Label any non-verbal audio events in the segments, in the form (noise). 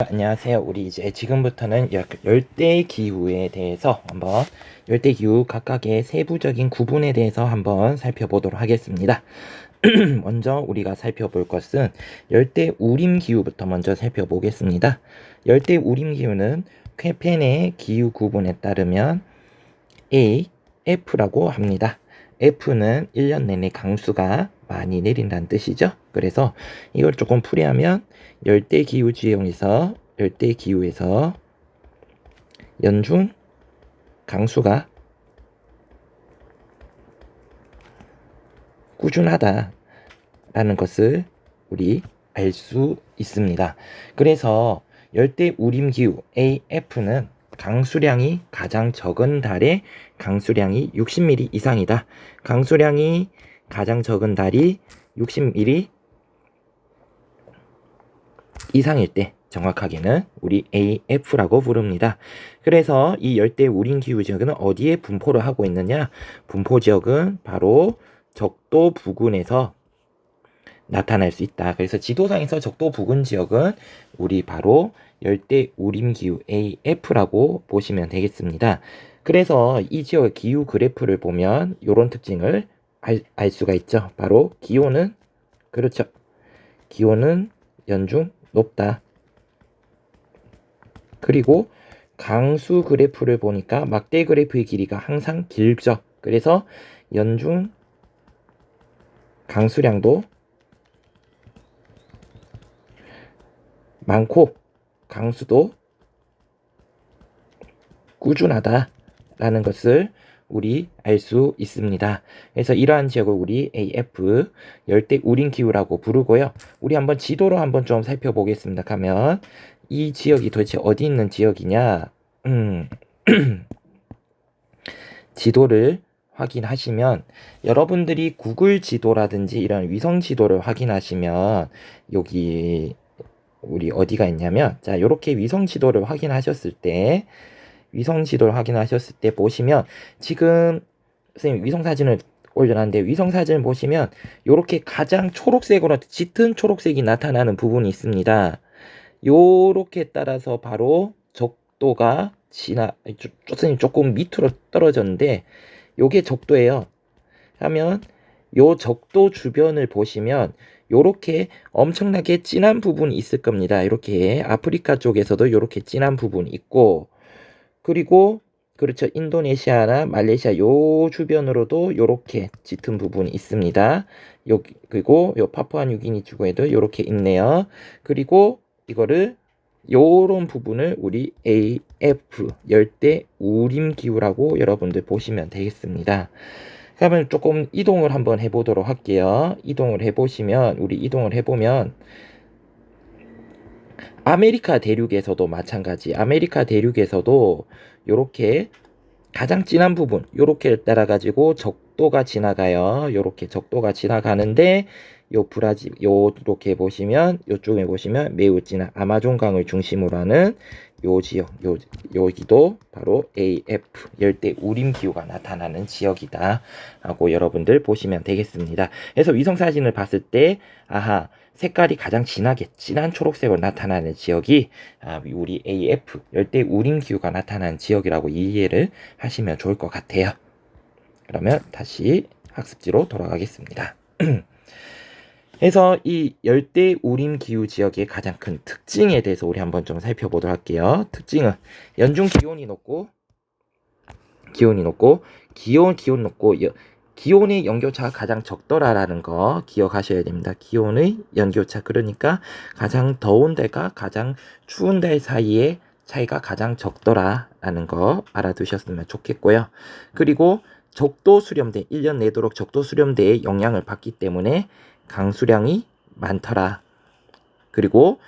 안녕하세요. 우리 이제 지금부터는 열- 열대 기후에 대해서 한번 열대 기후 각각의 세부적인 구분에 대해서 한번 살펴보도록 하겠습니다. (clears throat) 먼저 우리가 살펴볼 것은 열대 우림 기후부터 먼저 살펴보겠습니다. 열대 우림 기후는 쾌펜의 기후 구분에 따르면 A, F라고 합니다. F는 1년 내내 강수가 많이 내린다는 뜻이죠. 그래서 이걸 조금 풀이하면 열대 기후 지형에서 열대 기후에서 연중 강수가 꾸준하다라는 것을 우리 알 수 있습니다. 그래서 열대 우림 기후 AF는 강수량이 가장 적은 달에 강수량이 60mm 이상이다. 강수량이 가장 적은 달이 60mm 이상일 때 정확하게는 우리 AF라고 부릅니다. 그래서 이 열대 우림 기후 지역은 어디에 분포를 하고 있느냐? 분포 지역은 바로 적도 부근에서 나타날 수 있다. 그래서 지도상에서 적도 부근 지역은 우리 바로 열대 우림 기후 AF라고 보시면 되겠습니다. 그래서 이 지역의 기후 그래프를 보면 이런 특징을 알, 알 수가 있죠. 바로 기온은 그렇죠. 기온은 연중 높다. 그리고 강수 그래프를 보니까 막대 그래프의 길이가 항상 길죠. 그래서 연중 강수량도 많고 강수도 꾸준하다라는 것을 우리 알 수 있습니다. 그래서 이러한 지역을 우리 AF 열대 우림 기후라고 부르고요. 우리 한번 지도로 한번 좀 살펴보겠습니다. 가면 이 지역이 도대체 어디 있는 지역이냐? 음. (clears throat) 지도를 확인하시면 여러분들이 구글 지도라든지 이런 위성 지도를 확인하시면 여기 우리 어디가 있냐면 자 이렇게 위성 지도를 확인하셨을 때 위성 지도를 확인하셨을 때 보시면 지금 선생님 위성 사진을 올려놨는데 위성 사진을 보시면 이렇게 가장 초록색으로 짙은 초록색이 나타나는 부분이 있습니다. 요렇게 따라서 바로 적도가 지나 조- 선생님 조금 밑으로 떨어졌는데 요게 적도예요. 하면 요 적도 주변을 보시면 요렇게 엄청나게 진한 부분이 있을 겁니다. 이렇게 아프리카 쪽에서도 요렇게 진한 부분이 있고 그리고 그렇죠. 인도네시아나 말레이시아 요 주변으로도 요렇게 짙은 부분이 있습니다. 요 그리고 요 파푸아 뉴기니 주구에도 요렇게 있네요. 그리고 이거를 요런 부분을 우리 AF 열대 우림 기후라고 여러분들 보시면 되겠습니다. 그러면 조금 이동을 한번 해보도록 할게요. 이동을 해보시면 우리 이동을 해보면 아메리카 대륙에서도 마찬가지. 아메리카 대륙에서도 요렇게 가장 진한 부분 요렇게를 따라 가지고 적 도가 지나가요. 요렇게 적도가 지나가는데 요 브라질 요렇게 보시면 요쪽에 보시면 매우 진한 아마존강을 중심으로 하는 요 지역 요 여기도 바로 AF 열대 우림 기후가 나타나는 지역이다 하고 여러분들 보시면 되겠습니다. 그래서 위성 사진을 봤을 때 아하 색깔이 가장 진하게 진한 초록색으로 나타나는 지역이 아, 우리 AF 열대 우림 기후가 나타나는 지역이라고 이해를 하시면 좋을 것 같아요. 그러면 다시 학습지로 돌아가겠습니다. (clears throat) 그래서 이 열대 우림 기후 지역의 가장 큰 특징에 대해서 우리 한번 좀 살펴보도록 할게요. 특징은 연중 기온이 높고 기온이 높고 기온 기온 높고 여, 기온의 연교차가 가장 적더라라는 거 기억하셔야 됩니다. 기온의 연교차 그러니까 가장 더운 달과 가장 추운 달 사이의 차이가 가장 적더라라는 거 알아두셨으면 좋겠고요. 그리고 적도 수렴대 1년 내도록 적도 수렴대의 영향을 받기 때문에 강수량이 많더라. 그리고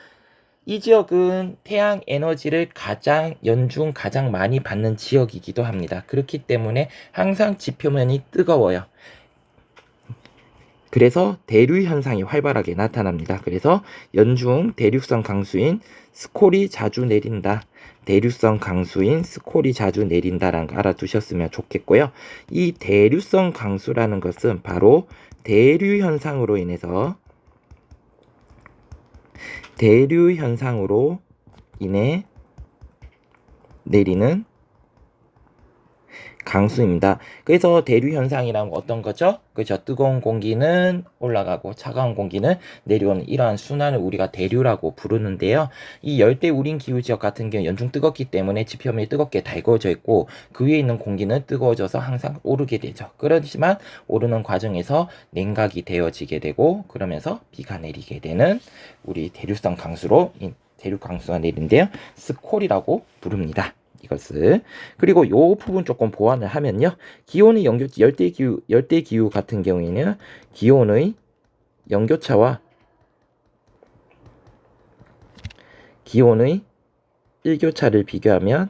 이 지역은 태양 에너지를 가장 연중 가장 많이 받는 지역이기도 합니다. 그렇기 때문에 항상 지표면이 뜨거워요. 그래서 대류 현상이 활발하게 나타납니다. 그래서 연중 대륙성 강수인 스콜이 자주 내린다. 대류성 강수인 스콜이 자주 내린다라는 거 알아두셨으면 좋겠고요. 이 대류성 강수라는 것은 바로 대류 현상으로 인해서 대류 현상으로 인해 내리는 강수입니다. 그래서 대류 현상이란 어떤 거죠? 그죠? 뜨거운 공기는 올라가고 차가운 공기는 내려오는 이러한 순환을 우리가 대류라고 부르는데요. 이 열대 우림 기후 지역 같은 경우 연중 뜨겁기 때문에 지표면이 뜨겁게 달궈져 있고 그 위에 있는 공기는 뜨거워져서 항상 오르게 되죠. 그렇지만 오르는 과정에서 냉각이 되어지게 되고 그러면서 비가 내리게 되는 우리 대류성 강수로 대류 강수가 내린데요. 스콜이라고 부릅니다. 이것을. 그리고 요 부분 조금 보완을 하면요. 기온의 연교 열대 기후 열대 기후 같은 경우에는 기온의 연교차와 기온의 일교차를 비교하면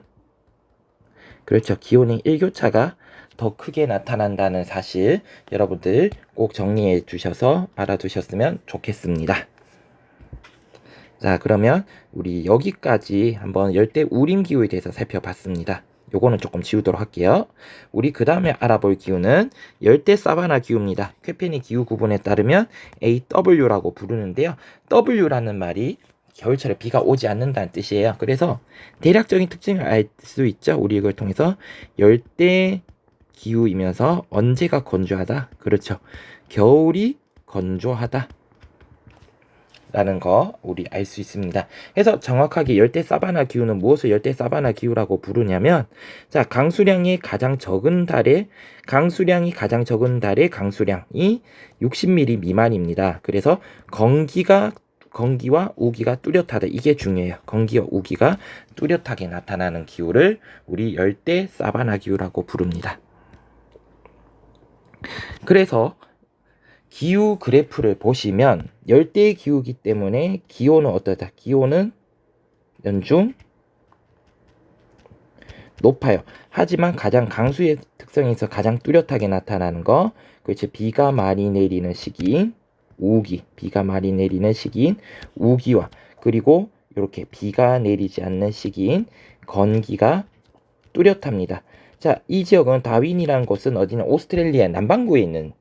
그렇죠. 기온의 일교차가 더 크게 나타난다는 사실 여러분들 꼭 정리해 주셔서 알아두셨으면 좋겠습니다. 자, 그러면 우리 여기까지 한번 열대 우림 기후에 대해서 살펴봤습니다. 요거는 조금 지우도록 할게요. 우리 그 다음에 알아볼 기후는 열대 사바나 기후입니다. 쾌페니 기후 구분에 따르면 AW라고 부르는데요. W라는 말이 겨울철에 비가 오지 않는다는 뜻이에요. 그래서 대략적인 특징을 알 수 있죠. 우리 이걸 통해서 열대 기후이면서 언제가 건조하다? 그렇죠. 겨울이 건조하다. 라는 거 우리 알 수 있습니다. 그래서 정확하게 열대 사바나 기후는 무엇을 열대 사바나 기후라고 부르냐면 자 강수량이 가장 적은 달에 강수량이 가장 적은 달의 강수량이 60mm 미만입니다. 그래서 건기가 건기와 우기가 뚜렷하다. 이게 중요해요. 건기와 우기가 뚜렷하게 나타나는 기후를 우리 열대 사바나 기후라고 부릅니다. 그래서 기후 그래프를 보시면 열대 기후기 때문에 기온은 어떠다? 기온은 연중 높아요. 하지만 가장 강수의 특성에서 가장 뚜렷하게 나타나는 거, 그렇지 비가 많이 내리는 시기인 우기, 비가 많이 내리는 시기인 우기와 그리고 이렇게 비가 내리지 않는 시기인 건기가 뚜렷합니다. 자, 이 지역은 다윈이라는 곳은 어디는 오스트레일리아 남반구에 있는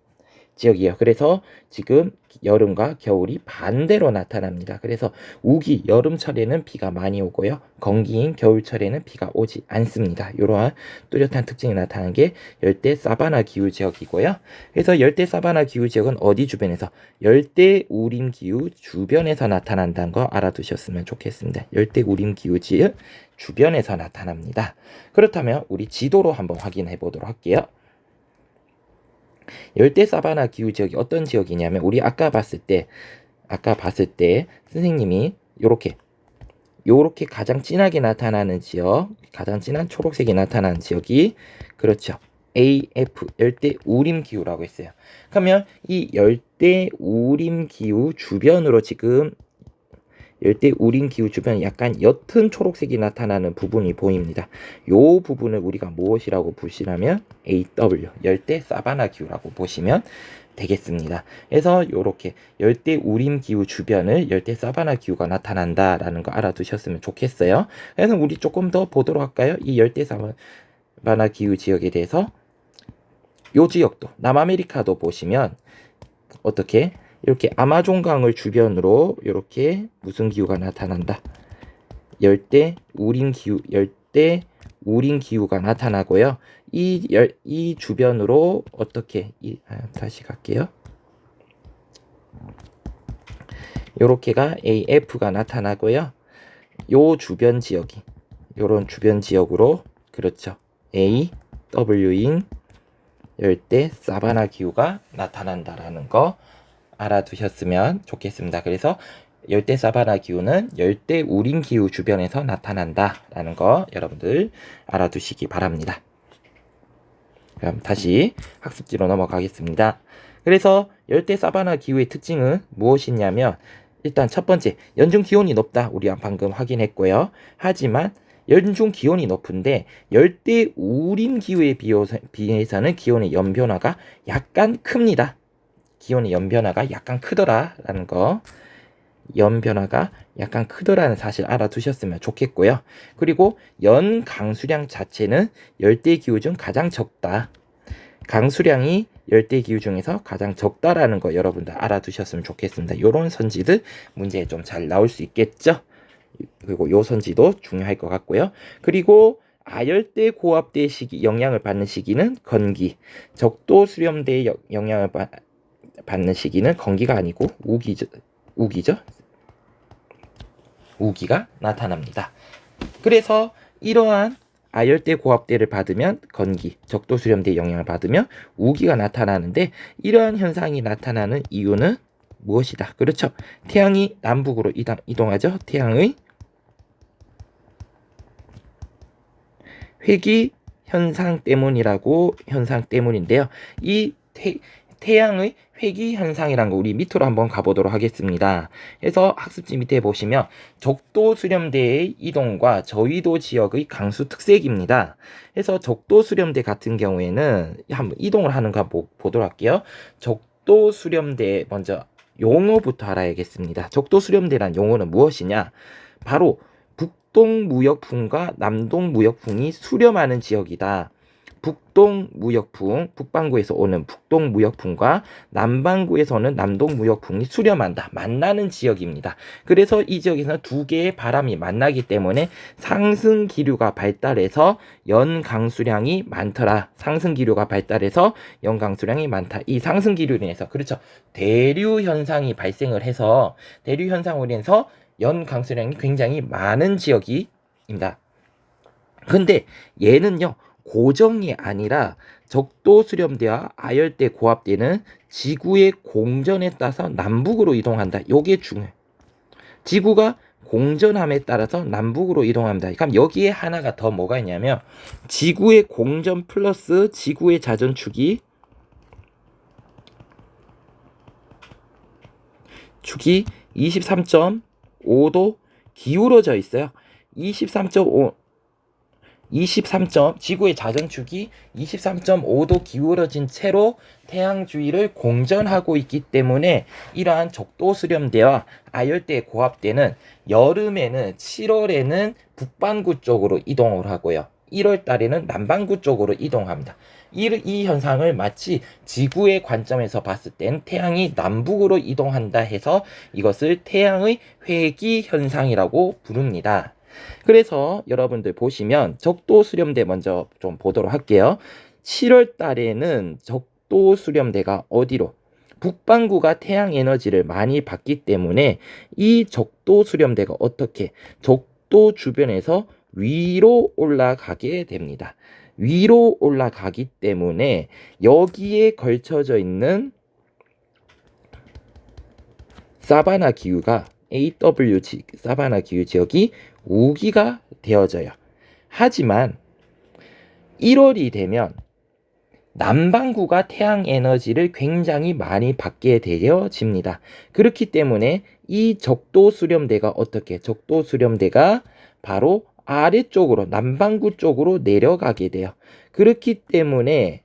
지역이에요. 그래서 지금 여름과 겨울이 반대로 나타납니다. 그래서 우기 여름철에는 비가 많이 오고요. 건기인 겨울철에는 비가 오지 않습니다. 이러한 뚜렷한 특징이 나타나는 게 열대 사바나 기후 지역이고요. 그래서 열대 사바나 기후 지역은 어디 주변에서 열대 우림 기후 주변에서 나타난다는 거 알아두셨으면 좋겠습니다. 열대 우림 기후 지역 주변에서 나타납니다. 그렇다면 우리 지도로 한번 확인해 보도록 할게요. 열대 사바나 기후 지역이 어떤 지역이냐면 우리 아까 봤을 때 아까 봤을 때 선생님이 요렇게 요렇게 가장 진하게 나타나는 지역, 가장 진한 초록색이 나타나는 지역이 그렇죠. AF 열대 우림 기후라고 했어요. 그러면 이 열대 우림 기후 주변으로 지금 열대 우림 기후 주변에 약간 옅은 초록색이 나타나는 부분이 보입니다. 이 부분을 우리가 무엇이라고 보시라면 AW 열대 사바나 기후라고 보시면 되겠습니다. 그래서 이렇게 열대 우림 기후 주변을 열대 사바나 기후가 나타난다라는 거 알아두셨으면 좋겠어요. 그래서 우리 조금 더 보도록 할까요? 이 열대 사바나 기후 지역에 대해서 요 지역도 남아메리카도 보시면 어떻게 이렇게 아마존강을 주변으로 이렇게 무슨 기후가 나타난다. 열대 우림 기후, 열대 우림 기후가 나타나고요. 이, 열, 이 주변으로 어떻게, 이, 아, 다시 갈게요. 요렇게가 AF가 나타나고요. 요 주변 지역이, 요런 주변 지역으로, 그렇죠. A, W인 열대 사바나 기후가 나타난다라는 거 알아두셨으면 좋겠습니다. 그래서 열대 사바나 기후는 열대 우림 기후 주변에서 나타난다라는 거 여러분들 알아두시기 바랍니다. 그럼 다시 학습지로 넘어가겠습니다. 그래서 열대 사바나 기후의 특징은 무엇이냐면 일단 첫 번째 연중 기온이 높다 우리 방금 확인했고요. 하지만 연중 기온이 높은데 열대 우림 기후에 비해서는 기온의 연변화가 약간 큽니다. 기온의 연변화가 약간 크더라라는 거. 연변화가 약간 크더라는 사실 알아두셨으면 좋겠고요. 그리고 연 강수량 자체는 열대 기후 중 가장 적다. 강수량이 열대 기후 중에서 가장 적다라는 거 여러분들 알아두셨으면 좋겠습니다. 요런 선지들 문제에 좀 잘 나올 수 있겠죠? 그리고 요 선지도 중요할 것 같고요. 그리고 아열대 고압대 시기 영향을 받는 시기는 건기, 적도 수렴대의 여- 영향을 받, 받는 시기는 건기가 아니고 우기죠. 우기죠. 우기가 나타납니다. 그래서 이러한 아열대 고압대를 받으면 건기, 적도 수렴대의 영향을 받으면 우기가 나타나는데 이러한 현상이 나타나는 이유는 무엇이다? 그렇죠. 태양이 남북으로 이동, 이동하죠. 태양의 회기 현상 때문이라고 현상 때문인데요. 이 태, 태양의 회기 현상이란 거 우리 밑으로 한번 가보도록 하겠습니다. 그래서 학습지 밑에 보시면 적도 수렴대의 이동과 저위도 지역의 강수 특색입니다. 그래서 적도 수렴대 같은 경우에는 한번 이동을 하는 거 보, 보도록 할게요. 적도 수렴대 먼저 용어부터 알아야겠습니다. 적도 수렴대란 용어는 무엇이냐? 바로 북동 무역풍과 남동 무역풍이 수렴하는 지역이다. 북동 무역풍, 북반구에서 오는 북동 무역풍과 남반구에서 오는 남동 무역풍이 수렴한다. 만나는 지역입니다. 그래서 이 지역에서는 두 개의 바람이 만나기 때문에 상승 기류가 발달해서 연강수량이 많더라. 상승 기류가 발달해서 연강수량이 많다. 이 상승 기류로 인해서 그렇죠. 대류 현상이 발생을 해서 대류 현상으로 인해서 연강수량이 굉장히 많은 지역입니다. 근데 얘는요. 고정이 아니라 적도 수렴대와 아열대 고압대는 지구의 공전에 따라서 남북으로 이동한다. 요게 중요해. 지구가 공전함에 따라서 남북으로 이동합니다. 그럼 여기에 하나가 더 뭐가 있냐면 지구의 공전 플러스 지구의 자전축이 축이 23.5도 기울어져 있어요. 23.5 23. 지구의 자전축이 23.5도 기울어진 채로 태양 주위를 공전하고 있기 때문에 이러한 적도 수렴대와 아열대 고압대는 여름에는 7월에는 북반구 쪽으로 이동을 하고요. 1월 달에는 남반구 쪽으로 이동합니다. 이, 이 현상을 마치 지구의 관점에서 봤을 땐 태양이 남북으로 이동한다 해서 이것을 태양의 회기 현상이라고 부릅니다. 그래서 여러분들 보시면 적도 수렴대 먼저 좀 보도록 할게요. 7월 달에는 적도 수렴대가 어디로? 북반구가 태양 에너지를 많이 받기 때문에 이 적도 수렴대가 어떻게 적도 주변에서 위로 올라가게 됩니다. 위로 올라가기 때문에 여기에 걸쳐져 있는 사바나 기후가 AW 지, 사바나 기후 지역이 우기가 되어져요. 하지만 1월이 되면 남반구가 태양 에너지를 굉장히 많이 받게 되어집니다. 그렇기 때문에 이 적도 수렴대가 어떻게 적도 수렴대가 바로 아래쪽으로 남반구 쪽으로 내려가게 돼요. 그렇기 때문에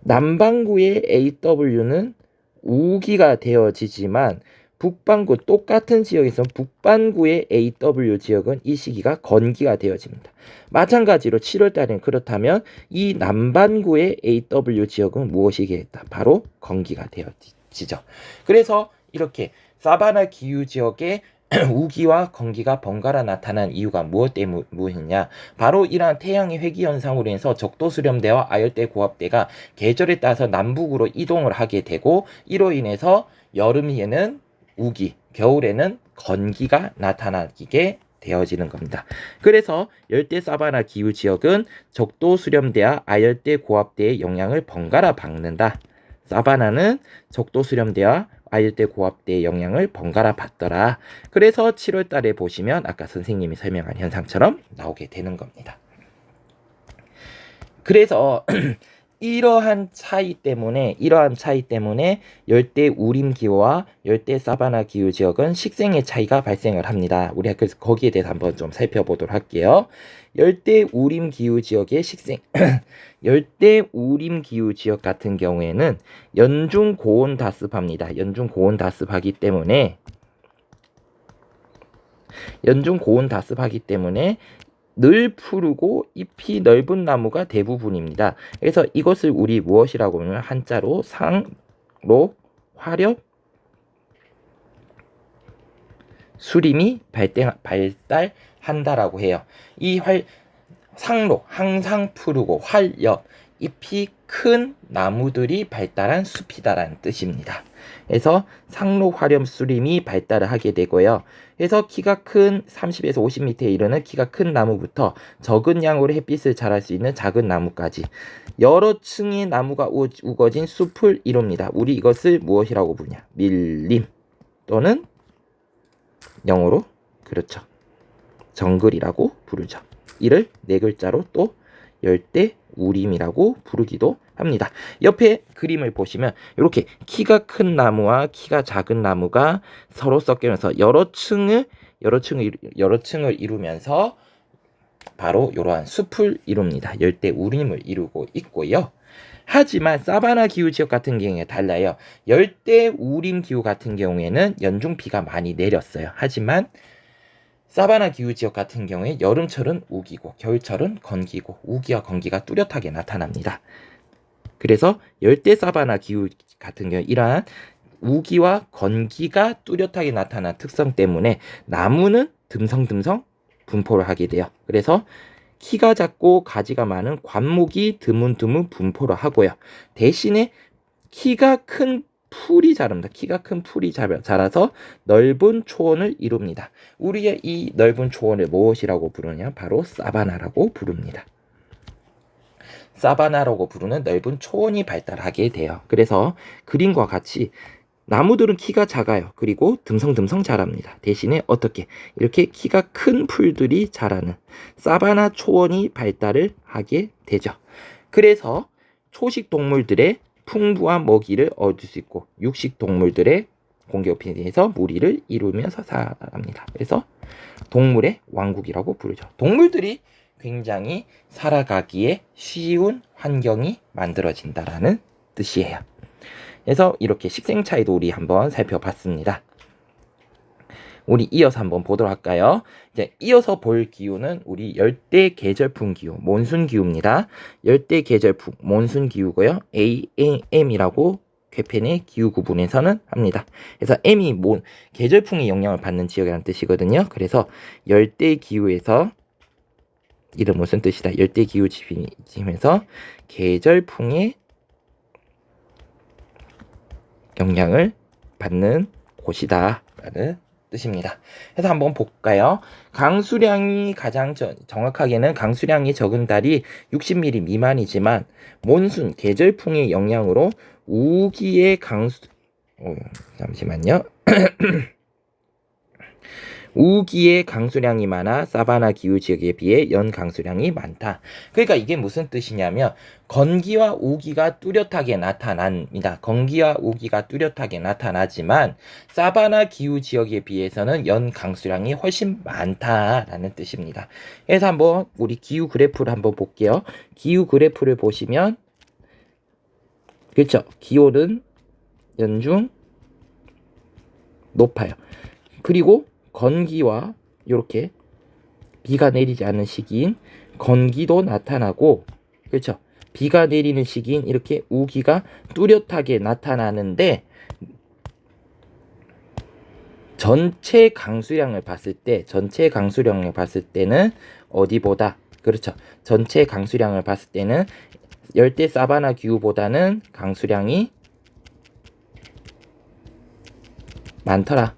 남반구의 AW는 우기가 되어지지만 북반구 똑같은 지역에서 북반구의 AW 지역은 이 시기가 건기가 되어집니다. 마찬가지로 7월 달에는 그렇다면 이 남반구의 AW 지역은 무엇이겠다? 바로 건기가 되어지죠. 그래서 이렇게 사바나 기후 지역에 (clears throat) 우기와 건기가 번갈아 나타난 이유가 무엇 때문이냐? 바로 이러한 태양의 회기 현상으로 인해서 적도 수렴대와 아열대 고압대가 계절에 따라서 남북으로 이동을 하게 되고 이로 인해서 여름에는 우기, 겨울에는 건기가 나타나게 되어지는 겁니다. 그래서 열대 사바나 기후 지역은 적도 수렴대와 아열대 고압대의 영향을 번갈아 받는다. 사바나는 적도 수렴대와 아열대 고압대의 영향을 번갈아 받더라. 그래서 7월 달에 보시면 아까 선생님이 설명한 현상처럼 나오게 되는 겁니다. 그래서 (clears throat) 이러한 차이 때문에 이러한 차이 때문에 열대 우림 기후와 열대 사바나 기후 지역은 식생의 차이가 발생을 합니다. 우리가 그래서 거기에 대해서 한번 좀 살펴보도록 할게요. 열대 우림 기후 지역의 식생 (clears throat) 열대 우림 기후 지역 같은 경우에는 연중 고온 다습합니다. 연중 고온 다습하기 때문에 연중 고온 다습하기 때문에 늘 푸르고 잎이 넓은 나무가 대부분입니다. 그래서 이것을 우리 무엇이라고 하면 한자로 상로 화렵 수림이 발달, 발달한다라고 해요. 이 활, 상록, 항상 푸르고 활엽, 잎이 큰 나무들이 발달한 숲이다라는 뜻입니다. 그래서 상로 화렴 수림이 발달을 하게 되고요. 그래서 키가 큰 30에서 50m에 이르는 키가 큰 나무부터 적은 양으로 햇빛을 잘할 수 있는 작은 나무까지 여러 층의 나무가 우, 우거진 숲을 이룹니다. 우리 이것을 무엇이라고 부르냐? 밀림 또는 영어로 그렇죠. 정글이라고 부르죠. 이를 네 글자로 또 열대 우림이라고 부르기도 합니다. 옆에 그림을 보시면 이렇게 키가 큰 나무와 키가 작은 나무가 서로 섞이면서 여러 층을 여러 층을 여러 층을 이루면서 바로 이러한 숲을 이룹니다. 열대 우림을 이루고 있고요. 하지만 사바나 기후 지역 같은 경우에 달라요. 열대 우림 기후 같은 경우에는 연중 비가 많이 내렸어요. 하지만 사바나 기후 지역 같은 경우에 여름철은 우기고 겨울철은 건기고 우기와 건기가 뚜렷하게 나타납니다. 그래서 열대 사바나 기후 같은 경우 이러한 우기와 건기가 뚜렷하게 나타난 특성 때문에 나무는 듬성듬성 분포를 하게 돼요. 그래서 키가 작고 가지가 많은 관목이 드문드문 분포를 하고요. 대신에 키가 큰 풀이 자랍니다. 키가 큰 풀이 자라서 넓은 초원을 이룹니다. 우리의 이 넓은 초원을 무엇이라고 부르냐? 바로 사바나라고 부릅니다. 사바나라고 부르는 넓은 초원이 발달하게 돼요. 그래서 그림과 같이 나무들은 키가 작아요. 그리고 듬성듬성 자랍니다. 대신에 어떻게 이렇게 키가 큰 풀들이 자라는 사바나 초원이 발달을 하게 되죠. 그래서 초식 동물들의 풍부한 먹이를 얻을 수 있고 육식 동물들의 공격피해서 무리를 이루면서 살아갑니다. 그래서 동물의 왕국이라고 부르죠. 동물들이 굉장히 살아가기에 쉬운 환경이 만들어진다라는 뜻이에요. 그래서 이렇게 식생 차이도 우리 한번 살펴봤습니다. 우리 이어서 한번 보도록 할까요? 이제 이어서 볼 기후는 우리 열대 계절풍 기후, 몬순 기후입니다. 열대 계절풍, 몬순 기후고요. AM이라고 궤펜의 기후 구분에서는 합니다. 그래서 M이 몬, 계절풍의 영향을 받는 지역이라는 뜻이거든요. 그래서 열대 기후에서 이름 무슨 뜻이다? 열대 기후 지면서 계절풍의 영향을 받는 곳이다라는 뜻입니다. 그래서 한번 볼까요? 강수량이 가장 저, 정확하게는 강수량이 적은 달이 60mm 미만이지만 몬순 계절풍의 영향으로 우기의 강수 어, 잠시만요. (clears throat) 우기의 강수량이 많아 사바나 기후 지역에 비해 연 강수량이 많다. 그러니까 이게 무슨 뜻이냐면 건기와 우기가 뚜렷하게 나타납니다. 건기와 우기가 뚜렷하게 나타나지만 사바나 기후 지역에 비해서는 연 강수량이 훨씬 많다라는 뜻입니다. 그래서 한번 우리 기후 그래프를 한번 볼게요. 기후 그래프를 보시면 그렇죠. 기온은 연중 높아요. 그리고 건기와 이렇게 비가 내리지 않는 시기인 건기도 나타나고 그렇죠. 비가 내리는 시기인 이렇게 우기가 뚜렷하게 나타나는데 전체 강수량을 봤을 때 전체 강수량을 봤을 때는 어디보다 그렇죠. 전체 강수량을 봤을 때는 열대 사바나 기후보다는 강수량이 많더라.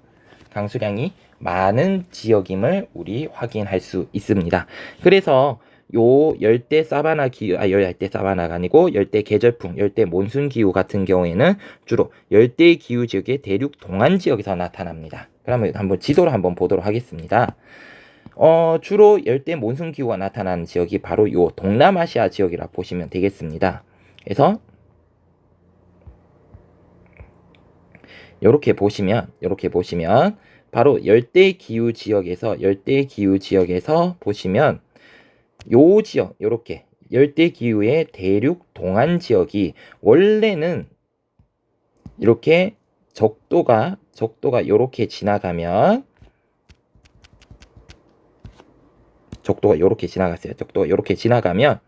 강수량이 많은 지역임을 우리 확인할 수 있습니다. 그래서 요 열대 사바나 기후, 아, 열대 사바나가 아니고 열대 계절풍, 열대 몬순 기후 같은 경우에는 주로 열대 기후 지역의 대륙 동안 지역에서 나타납니다. 그러면 한번 지도를 한번 보도록 하겠습니다. 어, 주로 열대 몬순 기후가 나타나는 지역이 바로 요 동남아시아 지역이라 보시면 되겠습니다. 그래서 이렇게 보시면 이렇게 보시면 바로 열대 기후 지역에서 열대 기후 지역에서 보시면 요 지역 요렇게 열대 기후의 대륙 동안 지역이 원래는 이렇게 적도가 적도가 요렇게 지나가면 적도가 요렇게 지나갔어요. 적도가 요렇게 지나가면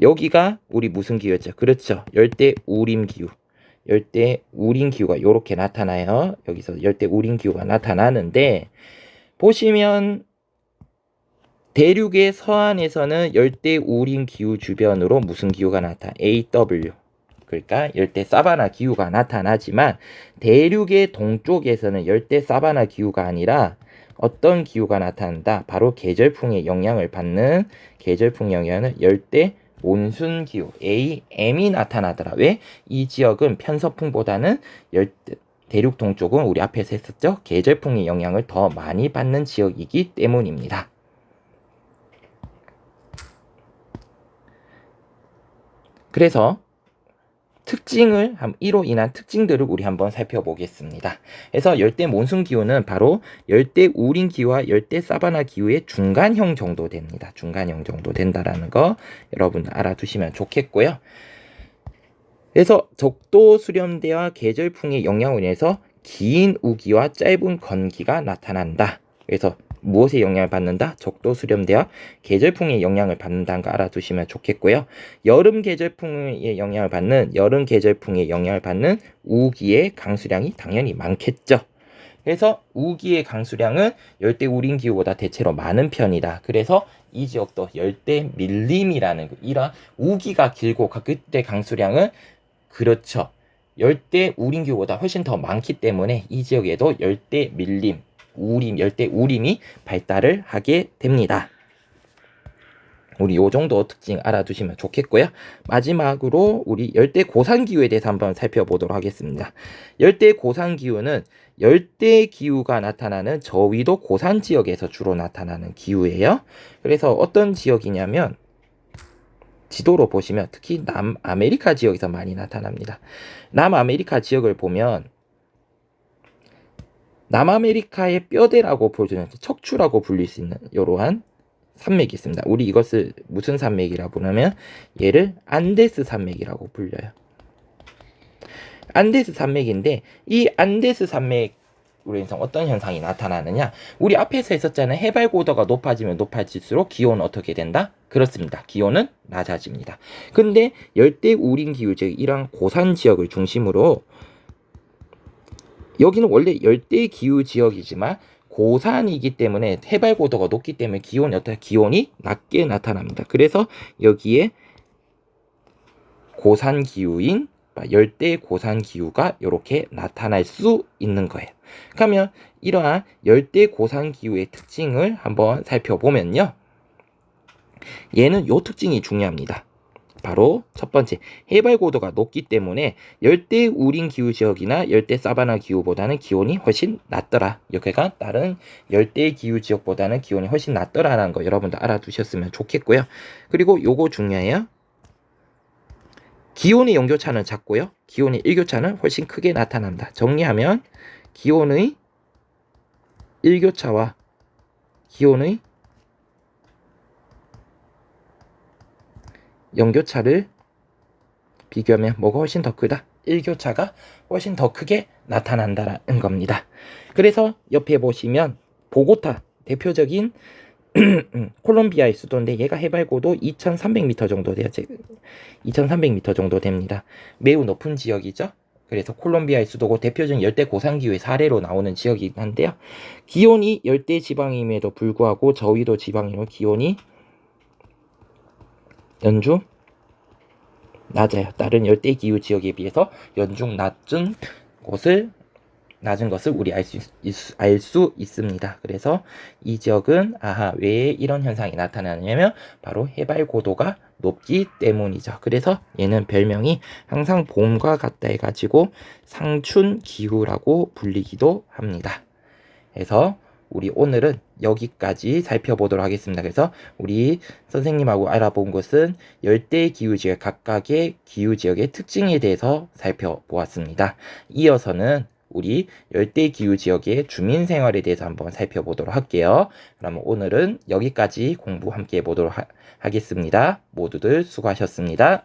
여기가 우리 무슨 기후였죠? 그렇죠. 열대 우림 기후. 열대 우림 기후가 이렇게 나타나요. 여기서 열대 우림 기후가 나타나는데 보시면 대륙의 서안에서는 열대 우림 기후 주변으로 무슨 기후가 나타? AW. 그러니까 열대 사바나 기후가 나타나지만 대륙의 동쪽에서는 열대 사바나 기후가 아니라 어떤 기후가 나타난다? 바로 계절풍의 영향을 받는 계절풍 영향은 열대 몬순 기후 AM이 나타나더라. 왜? 이 지역은 편서풍보다는 열대 대륙 동쪽은 우리 앞에서 했었죠. 계절풍의 영향을 더 많이 받는 지역이기 때문입니다. 그래서 특징을 이로 인한 특징들을 우리 한번 살펴보겠습니다. 그래서 열대 몬순 기후는 바로 열대 우림 기후와 열대 사바나 기후의 중간형 정도 됩니다. 중간형 정도 된다라는 거 여러분 알아두시면 좋겠고요. 그래서 적도 수렴대와 계절풍의 영향으로 인해서 긴 우기와 짧은 건기가 나타난다. 그래서 무엇에 영향을 받는다? 적도 수렴대와 계절풍의 영향을 받는다는 거 알아두시면 좋겠고요. 여름 계절풍의 영향을 받는 여름 계절풍의 영향을 받는 우기의 강수량이 당연히 많겠죠. 그래서 우기의 강수량은 열대 우림 기후보다 대체로 많은 편이다. 그래서 이 지역도 열대 밀림이라는 이런 우기가 길고 그때 강수량은 그렇죠. 열대 우림 기후보다 훨씬 더 많기 때문에 이 지역에도 열대 밀림 우림, 열대 우림이 발달을 하게 됩니다. 우리 요 정도 특징 알아두시면 좋겠고요. 마지막으로 우리 열대 고산 기후에 대해서 한번 살펴보도록 하겠습니다. 열대 고산 기후는 열대 기후가 나타나는 저위도 고산 지역에서 주로 나타나는 기후예요. 그래서 어떤 지역이냐면 지도로 보시면 특히 남아메리카 지역에서 많이 나타납니다. 남아메리카 지역을 보면 남아메리카의 뼈대라고 불리는 척추라고 불릴 수 있는 이러한 산맥이 있습니다. 우리 이것을 무슨 산맥이라고 부르면 얘를 안데스 산맥이라고 불려요. 안데스 산맥인데 이 안데스 산맥 우리 인상 어떤 현상이 나타나느냐? 우리 앞에서 했었잖아요. 해발 고도가 높아지면 높아질수록 기온은 어떻게 된다? 그렇습니다. 기온은 낮아집니다. 근데 열대 우림 기후 즉 이러한 고산 지역을 중심으로 여기는 원래 열대 기후 지역이지만 고산이기 때문에 해발 고도가 높기 때문에 기온이 어떻게 기온이 낮게 나타납니다. 그래서 여기에 고산 기후인 열대 고산 기후가 이렇게 나타날 수 있는 거예요. 그러면 이러한 열대 고산 기후의 특징을 한번 살펴보면요. 얘는 요 특징이 중요합니다. 바로 첫 번째 해발 고도가 높기 때문에 열대 우림 기후 지역이나 열대 사바나 기후보다는 기온이 훨씬 낮더라. 여기가 다른 열대 기후 지역보다는 기온이 훨씬 낮더라라는 거 여러분들 알아두셨으면 좋겠고요. 그리고 요거 중요해요. 기온의 연교차는 작고요. 기온의 일교차는 훨씬 크게 나타납니다. 정리하면 기온의 일교차와 기온의 연교차를 비교하면 뭐가 훨씬 더 크다? 일교차가 훨씬 더 크게 나타난다는 겁니다. 그래서 옆에 보시면 보고타 대표적인 (clears throat) 콜롬비아의 수도인데 얘가 해발고도 2,300m 정도 돼요. 2,300m 정도 됩니다. 매우 높은 지역이죠. 그래서 콜롬비아의 수도고 대표적인 열대 고산기후의 사례로 나오는 지역이긴 한데요. 기온이 열대 지방임에도 불구하고 저위도 지방이로 기온이 연중 낮아요. 다른 열대 기후 지역에 비해서 연중 낮은 곳을 낮은 것을 우리 알수 알 수 있습니다. 그래서 이 지역은 아하 왜 이런 현상이 나타나냐면 바로 해발 고도가 높기 때문이죠. 그래서 얘는 별명이 항상 봄과 같다 해가지고 상춘 기후라고 불리기도 합니다. 그래서 우리 오늘은 여기까지 살펴보도록 하겠습니다. 그래서 우리 선생님하고 알아본 것은 열대 기후 지역 각각의 기후 지역의 특징에 대해서 살펴보았습니다. 이어서는 우리 열대 기후 지역의 주민 생활에 대해서 한번 살펴보도록 할게요. 그러면 오늘은 여기까지 공부 함께 해보도록 하, 하겠습니다. 모두들 수고하셨습니다.